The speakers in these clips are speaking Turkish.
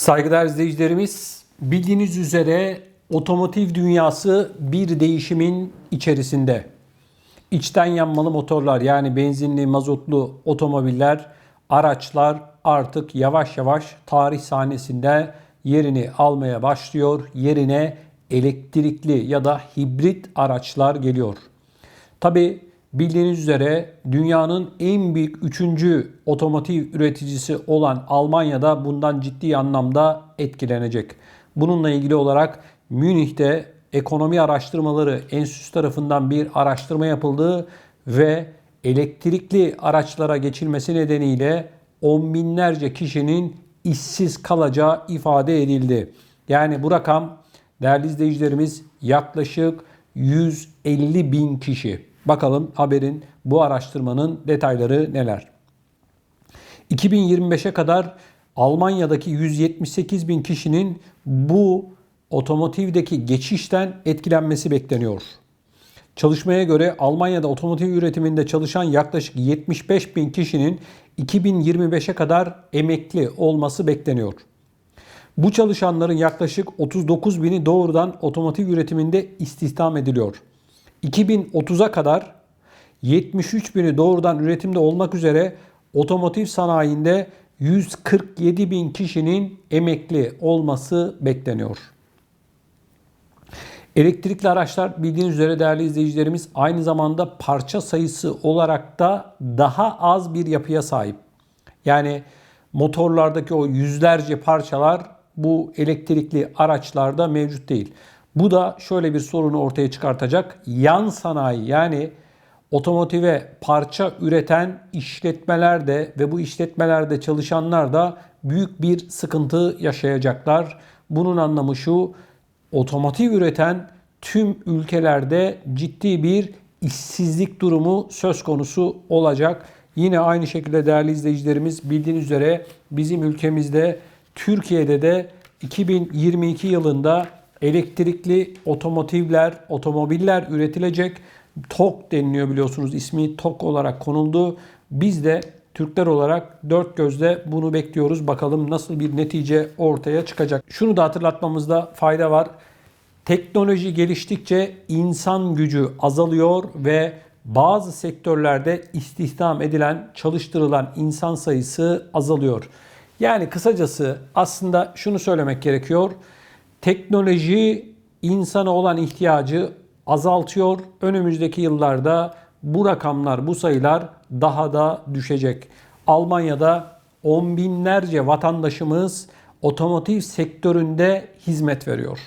Saygıdeğer izleyicilerimiz, bildiğiniz üzere otomotiv dünyası bir değişimin içerisinde. İçten yanmalı motorlar yani benzinli, mazotlu otomobiller, araçlar artık yavaş yavaş tarih sahnesinde yerini almaya başlıyor. Yerine elektrikli ya da hibrit araçlar geliyor. Tabi bildiğiniz üzere dünyanın en büyük üçüncü otomotiv üreticisi olan Almanya'da bundan ciddi anlamda etkilenecek. Bununla ilgili olarak Münih'te Ekonomi Araştırmaları Enstitüsü tarafından bir araştırma yapıldı ve elektrikli araçlara geçilmesi nedeniyle on binlerce kişinin işsiz kalacağı ifade edildi. Yani bu rakam değerli izleyicilerimiz yaklaşık 150 bin kişi. Bakalım haberin bu araştırmanın detayları neler? 2025'e kadar Almanya'daki 178 bin kişinin bu otomotivdeki geçişten etkilenmesi bekleniyor. Çalışmaya göre Almanya'da otomotiv üretiminde çalışan yaklaşık 75 bin kişinin 2025'e kadar emekli olması bekleniyor. Bu çalışanların yaklaşık 39 bini doğrudan otomotiv üretiminde istihdam ediliyor. 2030'a kadar 73 bini doğrudan üretimde olmak üzere otomotiv sanayinde 147 bin kişinin emekli olması bekleniyor. Elektrikli araçlar bildiğiniz üzere değerli izleyicilerimiz aynı zamanda parça sayısı olarak da daha az bir yapıya sahip. Yani motorlardaki o yüzlerce parçalar bu elektrikli araçlarda mevcut değil. Bu da şöyle bir sorunu ortaya çıkartacak. Yan sanayi yani otomotive parça üreten işletmeler de ve bu işletmelerde çalışanlar da büyük bir sıkıntı yaşayacaklar. Bunun anlamı şu, otomotiv üreten tüm ülkelerde ciddi bir işsizlik durumu söz konusu olacak. Yine aynı şekilde değerli izleyicilerimiz bildiğiniz üzere bizim ülkemizde Türkiye'de de 2022 yılında elektrikli otomotivler, otomobiller üretilecek. TOK deniliyor biliyorsunuz ismi TOK olarak konuldu. Biz de Türkler olarak dört gözle bunu bekliyoruz. Bakalım nasıl bir netice ortaya çıkacak. Şunu da hatırlatmamızda fayda var. Teknoloji geliştikçe insan gücü azalıyor ve bazı sektörlerde istihdam edilen, çalıştırılan insan sayısı azalıyor. Yani kısacası aslında şunu söylemek gerekiyor. Teknoloji insana olan ihtiyacı azaltıyor. Önümüzdeki yıllarda bu rakamlar, bu sayılar daha da düşecek. Almanya'da on binlerce vatandaşımız otomotiv sektöründe hizmet veriyor.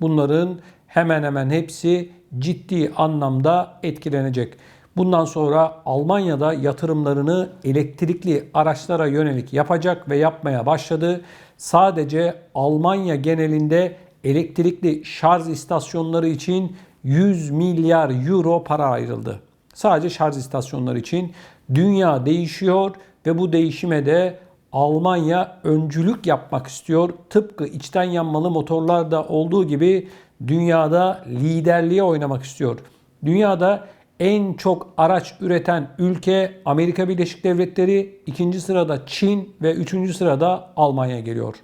Bunların hemen hemen hepsi ciddi anlamda etkilenecek. Bundan sonra Almanya'da yatırımlarını elektrikli araçlara yönelik yapacak ve yapmaya başladı. Sadece Almanya genelinde elektrikli şarj istasyonları için 100 milyar euro para ayrıldı. Sadece şarj istasyonları için dünya değişiyor ve bu değişime de Almanya öncülük yapmak istiyor. Tıpkı içten yanmalı motorlarda olduğu gibi dünyada liderliğe oynamak istiyor. Dünyada en çok araç üreten ülke Amerika Birleşik Devletleri, ikinci sırada Çin ve üçüncü sırada Almanya geliyor.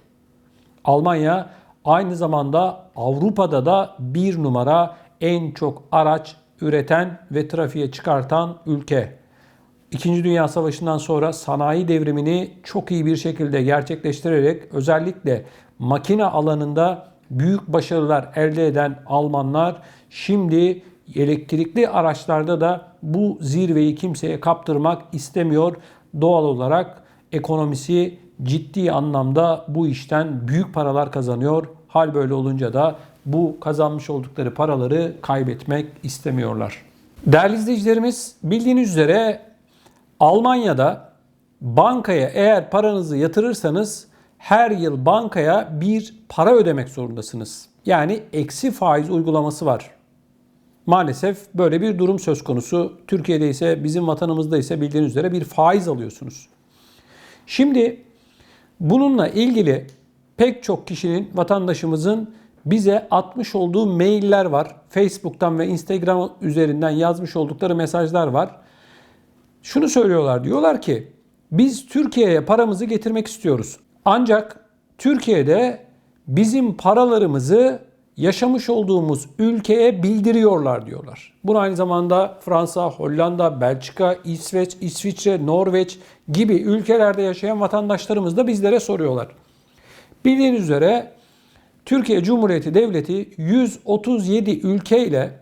Almanya aynı zamanda Avrupa'da da bir numara en çok araç üreten ve trafiğe çıkartan ülke. İkinci Dünya Savaşı'ndan sonra sanayi devrimini çok iyi bir şekilde gerçekleştirerek özellikle makine alanında büyük başarılar elde eden Almanlar şimdi elektrikli araçlarda da bu zirveyi kimseye kaptırmak istemiyor. Doğal olarak ekonomisi ciddi anlamda bu işten büyük paralar kazanıyor. Hal böyle olunca da bu kazanmış oldukları paraları kaybetmek istemiyorlar. Değerli izleyicilerimiz bildiğiniz üzere Almanya'da bankaya eğer paranızı yatırırsanız her yıl bankaya bir para ödemek zorundasınız. Yani eksi faiz uygulaması var. Maalesef böyle bir durum söz konusu. Türkiye'de ise bizim vatanımızda ise bildiğiniz üzere bir faiz alıyorsunuz. Şimdi bununla ilgili pek çok kişinin, vatandaşımızın bize atmış olduğu mailler var. Facebook'tan ve Instagram üzerinden yazmış oldukları mesajlar var. Şunu söylüyorlar diyorlar ki biz Türkiye'ye paramızı getirmek istiyoruz. Ancak Türkiye'de bizim paralarımızı yaşamış olduğumuz ülkeye bildiriyorlar diyorlar. Bunu aynı zamanda Fransa, Hollanda, Belçika, İsveç, İsviçre, Norveç gibi ülkelerde yaşayan vatandaşlarımız da bizlere soruyorlar. Bildiğiniz üzere Türkiye Cumhuriyeti Devleti 137 ülke ile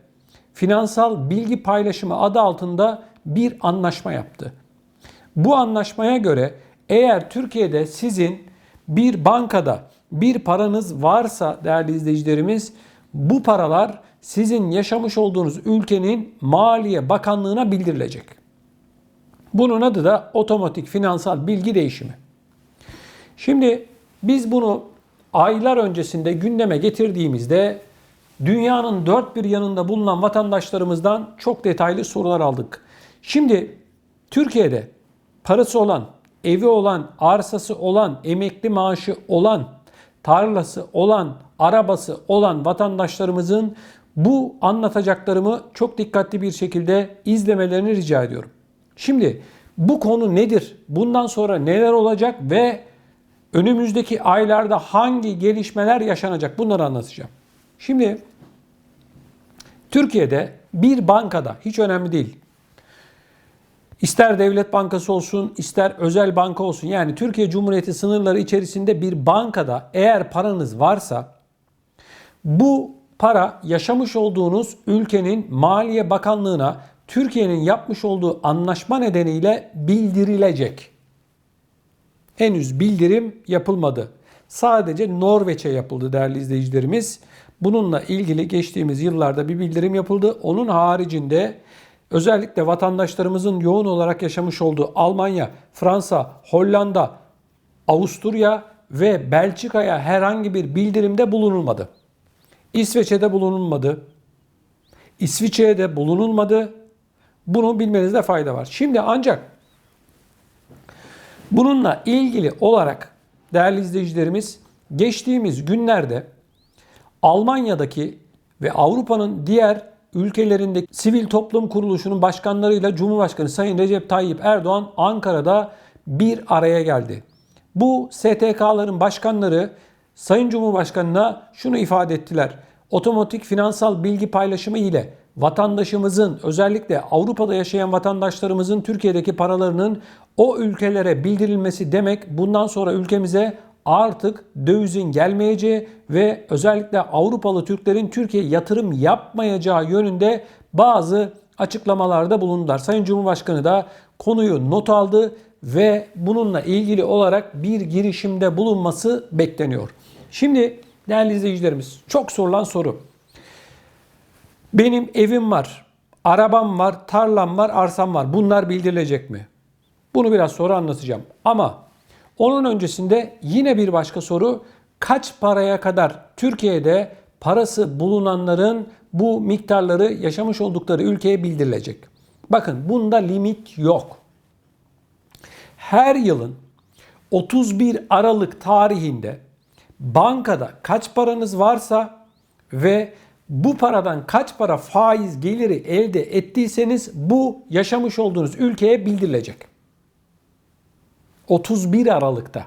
finansal bilgi paylaşımı adı altında bir anlaşma yaptı. Bu anlaşmaya göre eğer Türkiye'de sizin bir bankada bir paranız varsa değerli izleyicilerimiz bu paralar sizin yaşamış olduğunuz ülkenin Maliye Bakanlığı'na bildirilecek. Bunun adı da otomatik finansal bilgi değişimi. Şimdi biz bunu aylar öncesinde gündeme getirdiğimizde dünyanın dört bir yanında bulunan vatandaşlarımızdan çok detaylı sorular aldık. Şimdi Türkiye'de parası olan, evi olan, arsası olan, emekli maaşı olan, tarlası olan, arabası olan vatandaşlarımızın bu anlatacaklarımı çok dikkatli bir şekilde izlemelerini rica ediyorum. Şimdi bu konu nedir? Bundan sonra neler olacak ve önümüzdeki aylarda hangi gelişmeler yaşanacak? Bunları anlatacağım. Şimdi Türkiye'de bir bankada hiç önemli değil. İster devlet bankası olsun, ister özel banka olsun. Yani Türkiye Cumhuriyeti sınırları içerisinde bir bankada eğer paranız varsa bu para yaşamış olduğunuz ülkenin Maliye Bakanlığı'na Türkiye'nin yapmış olduğu anlaşma nedeniyle bildirilecek. Henüz bildirim yapılmadı. Sadece Norveç'e yapıldı değerli izleyicilerimiz. Bununla ilgili geçtiğimiz yıllarda bir bildirim yapıldı. Onun haricinde özellikle vatandaşlarımızın yoğun olarak yaşamış olduğu Almanya, Fransa, Hollanda, Avusturya ve Belçika'ya herhangi bir bildirimde bulunulmadı. İsveç'e bulunulmadı. İsviçre'ye de bulunulmadı. Bunu bilmenizde fayda var. Şimdi ancak bununla ilgili olarak değerli izleyicilerimiz geçtiğimiz günlerde Almanya'daki ve Avrupa'nın diğer ülkelerindeki sivil toplum kuruluşunun başkanlarıyla Cumhurbaşkanı Sayın Recep Tayyip Erdoğan Ankara'da bir araya geldi. Bu STK'ların başkanları Sayın Cumhurbaşkanı'na şunu ifade ettiler. Otomatik finansal bilgi paylaşımı ile vatandaşımızın özellikle Avrupa'da yaşayan vatandaşlarımızın Türkiye'deki paralarının o ülkelere bildirilmesi demek bundan sonra ülkemize artık dövizin gelmeyeceği ve özellikle Avrupalı Türklerin Türkiye yatırım yapmayacağı yönünde bazı açıklamalarda bulundular. Sayın Cumhurbaşkanı da konuyu not aldı ve bununla ilgili olarak bir girişimde bulunması bekleniyor. Şimdi değerli izleyicilerimiz çok sorulan soru. Benim evim var, arabam var, tarlam var, arsam var. Bunlar bildirilecek mi? Bunu biraz sonra anlatacağım. Ama onun öncesinde yine bir başka soru. Kaç paraya kadar Türkiye'de parası bulunanların bu miktarları yaşamış oldukları ülkeye bildirilecek? Bakın bunda limit yok. Her yılın 31 Aralık tarihinde bankada kaç paranız varsa ve bu paradan kaç para faiz geliri elde ettiyseniz bu yaşamış olduğunuz ülkeye bildirilecek. 31 Aralık'ta.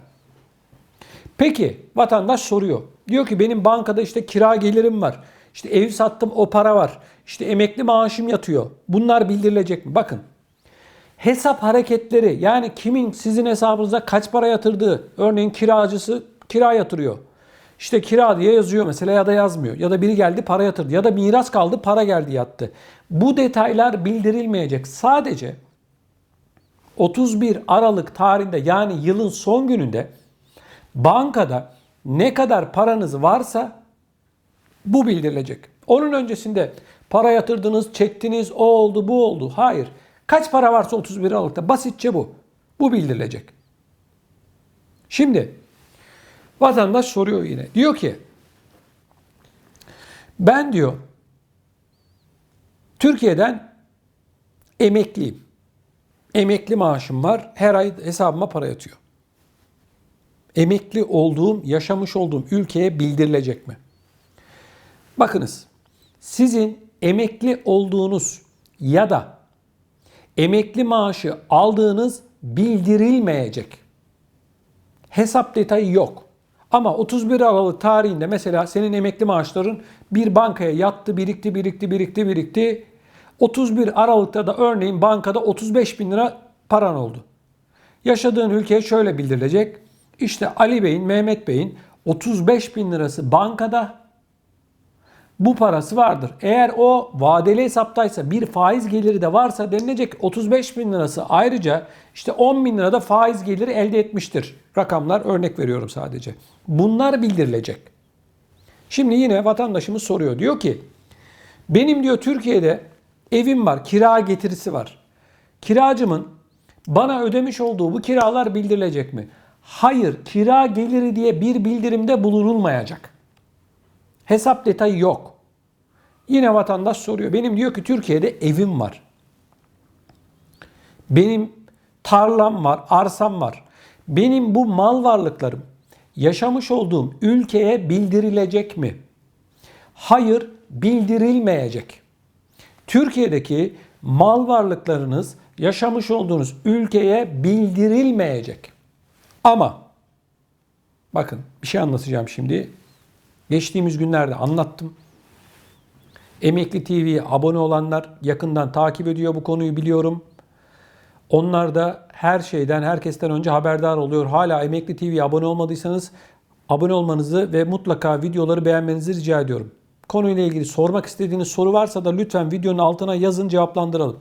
Peki vatandaş soruyor. Diyor ki benim bankada işte kira gelirim var. İşte ev sattım o para var. İşte emekli maaşım yatıyor. Bunlar bildirilecek mi? Bakın. Hesap hareketleri yani kimin sizin hesabınıza kaç para yatırdığı. Örneğin kiracısı kira yatırıyor. İşte kira diye yazıyor mesela ya da yazmıyor. Ya da biri geldi para yatırdı. Ya da miras kaldı para geldi yattı. Bu detaylar bildirilmeyecek. Sadece 31 Aralık tarihinde yani yılın son gününde bankada ne kadar paranız varsa bu bildirilecek. Onun öncesinde para yatırdınız, çektiniz, o oldu, bu oldu. Hayır. Kaç para varsa 31 Aralık'ta basitçe bu. Bu bildirilecek. Şimdi vatandaş soruyor yine. Diyor ki ben diyor Türkiye'den emekliyim. Emekli maaşım var. Her ay hesabıma para yatıyor. Emekli olduğum, yaşamış olduğum ülkeye bildirilecek mi? Bakınız. Sizin emekli olduğunuz ya da emekli maaşı aldığınız bildirilmeyecek. Hesap detayı yok. Ama 31 Aralık tarihinde mesela senin emekli maaşların bir bankaya yattı, birikti, birikti, birikti, birikti. 31 Aralık'ta da örneğin bankada 35 bin lira paran oldu. Yaşadığın ülkeye şöyle bildirilecek. İşte Ali Bey'in, Mehmet Bey'in 35 bin lirası bankada bu parası vardır. Eğer o vadeli hesaptaysa bir faiz geliri de varsa denilecek 35 bin lirası ayrıca işte 10 bin lirada faiz geliri elde etmiştir. Rakamlar örnek veriyorum sadece. Bunlar bildirilecek. Şimdi yine vatandaşımız soruyor. Diyor ki benim diyor Türkiye'de evim var, kira getirisi var. Kiracımın bana ödemiş olduğu bu kiralar bildirilecek mi? Hayır, kira geliri diye bir bildirimde bulunulmayacak. Hesap detayı yok. Yine vatandaş soruyor. Benim diyor ki Türkiye'de evim var. Benim tarlam var, arsam var. Benim bu mal varlıklarım yaşamış olduğum ülkeye bildirilecek mi? Hayır, bildirilmeyecek. Türkiye'deki mal varlıklarınız yaşamış olduğunuz ülkeye bildirilmeyecek. Ama bakın bir şey anlatacağım şimdi. Geçtiğimiz günlerde anlattım. Emekli TV'ye abone olanlar yakından takip ediyor bu konuyu biliyorum. Onlar da her şeyden, herkesten önce haberdar oluyor. Hala Emekli TV'ye abone olmadıysanız abone olmanızı ve mutlaka videoları beğenmenizi rica ediyorum. Konuyla ilgili sormak istediğiniz soru varsa da lütfen videonun altına yazın cevaplandıralım.